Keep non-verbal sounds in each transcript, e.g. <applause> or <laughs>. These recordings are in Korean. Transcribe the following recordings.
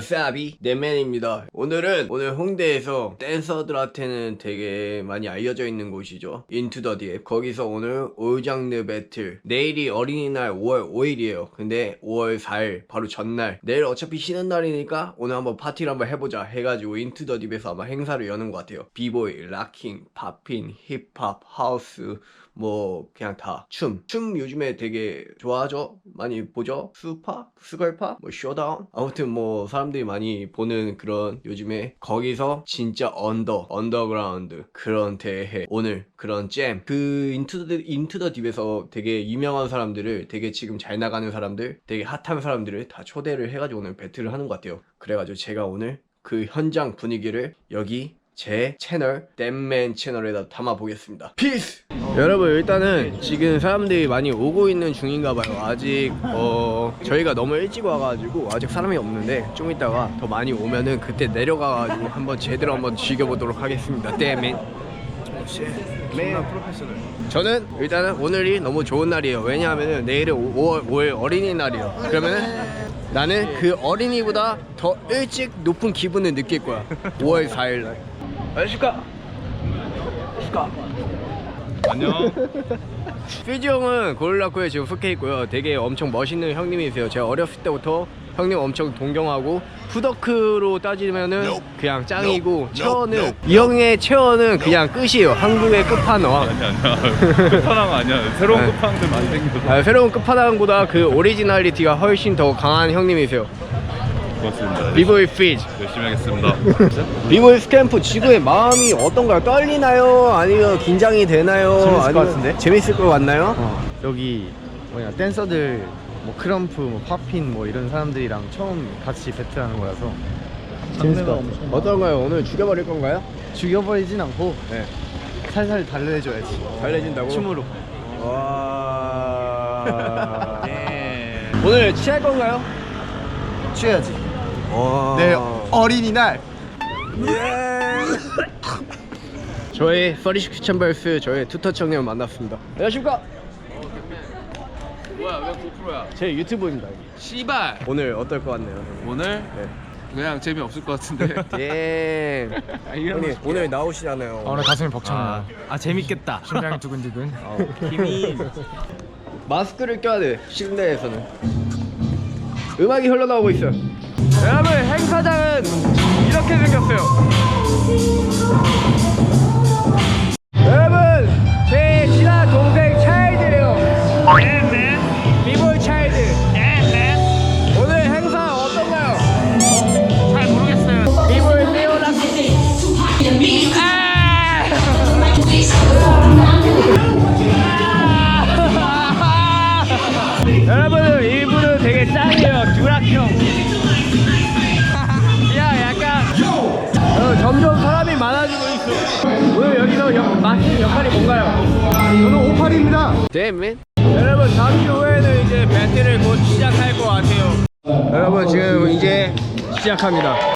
와사비 데맨입니다. 오늘은 오늘 홍대에서 댄서들한테는 되게 많이 알려져 있는 곳이죠. 인투 더딥 거기서 오늘 올장르 배틀. 내일이 어린이날 5월 5일이에요. 근데 5월 4일 바로 전날. 내일 어차피 쉬는 날이니까 오늘 한번 파티를 한번 해보자 해가지고 인투 더 딥에서 아마 행사를 여는 것 같아요. 비보이, 락킹, 팝핀, 힙합, 하우스 뭐 그냥 다 춤. 춤 요즘에 되게 좋아하죠? 많이 보죠? 수파? 스걸파? 뭐 쇼다운? 아무튼 뭐 사람들이 많이 보는 그런 요즘에 거기서 진짜 언더, 언더그라운드 그런 대회 오늘 그런 잼. 그 인투 더 인투 더 딥에서 되게 유명한 사람들을 되게 지금 잘 나가는 사람들, 되게 핫한 사람들을 다 초대를 해가지고 오늘 배틀을 하는 것 같아요. 그래가지고 제가 오늘 그 현장 분위기를 여기 제 채널 댐맨 채널에다 담아 보겠습니다. 피스! 여러분 일단은 지금 사람들이 많이 오고 있는 중인가 봐요. 아직 어 저희가 너무 일찍 와가지고 아직 사람이 없는데 좀 이따가 더 많이 오면은 그때 내려가가지고 한번 제대로 한번 즐겨보도록 하겠습니다. 댐맨. 맨 프로페셔널. 저는 일단은 오늘이 너무 좋은 날이에요. 왜냐하면은 내일은 5월, 5월 어린이날이에요. 그러면은 나는 그 어린이보다 더 일찍 높은 기분을 느낄 거야. 5월 4일 날. 안녕하십니까? 안녕하십니까? 안녕. <laughs> 퓨지 형은 고릴라코에 지금 속해 있고요. 되게 엄청 멋있는 형님이세요. 제가 어렸을 때부터 형님 엄청 동경하고 푸더크로 따지면은 그냥 짱이고 체어는 이 형의 체어는 그냥 끝이에요. 한국의 끝판왕. 아니 아니야. 끝판왕 아니야. 새로운 네. 끝판왕들 많이 생겨서. 아, 새로운 끝판왕보다 그 오리지널리티가 훨씬 더 강한 형님이세요. 고맙습니다. 비보이 피즈. 열심히 하겠습니다. 비보이 스캠프 지구의 마음이 어떤가요? 떨리나요? 아니면 긴장이 되나요? 재밌을 것 아니면 같은데? 재밌을 것 같나요? 어, 여기 뭐냐 댄서들 뭐 크럼프 뭐 팝핀 뭐 이런 사람들이랑 처음 같이 배틀하는 거라서 재밌을 것 같아 어떤가요? 오늘 죽여버릴 건가요? 죽여버리진 않고 네. 살살 달래줘야지 달래진다고? 춤으로 와. 예. <laughs> 오늘 취할 건가요? 취해야지 와. 내 어린이날 저의 36 챔버스 저의 투터치 형님을 만났습니다. 안녕하십니까? 뭐야 왜 고프로야? 제 유튜브입니다. 씨발 오늘 어떨 것 같네요? 오늘 네. 그냥 재미 없을 것 같은데. <laughs> 예. 아, 형님 거 오늘 나오시잖아요. 오늘 가슴이 벅차네요 아 재밌겠다. 심장이 두근두근 <laughs> 힘이 마스크를 껴야 돼 실내에서는 음악이 흘러나오고 있어요 여러분 행사장은 이렇게 생겼어요. 여러분 제 친한 동생 차일드예요. 비보이 차일드. 오늘 행사 어떤가요? 잘 모르겠어요. 비보이 레오나 <laughs> 여러분은 일부는 되게 짱이에요. 듀락형 맡은 역할이 뭔가요? 저는 58입니다. 데맨 여러분 잠시 후에는 이제 배틀을 곧 시작할 것 같아요. 여러분 지금 이제 시작합니다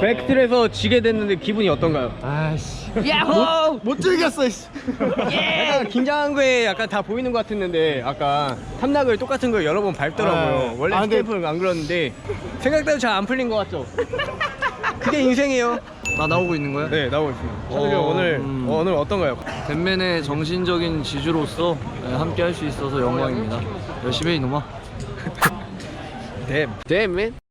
백틀에서 지게 됐는데 기분이 어떤가요? 아씨 야호! 못 즐겼어 씨. <laughs> 약간 긴장한 거에 약간 다 보이는 것 같았는데 아까 탐락을 똑같은 걸 여러 번 밟더라고요. 아, 원래 아, 근데- 스태프는 안 그러는데 생각대로 잘 안 풀린 것 같죠? 그게 인생이에요. 나 나오고 있는 거야? 네 나오고 있습니다. 어, 오늘 음. 어, 오늘 어떤가요? 댄맨의 정신적인 지주로서 네, 함께 할 수 있어서 영광입니다. 열심히 해 이놈아. 댐. 댐, 맨.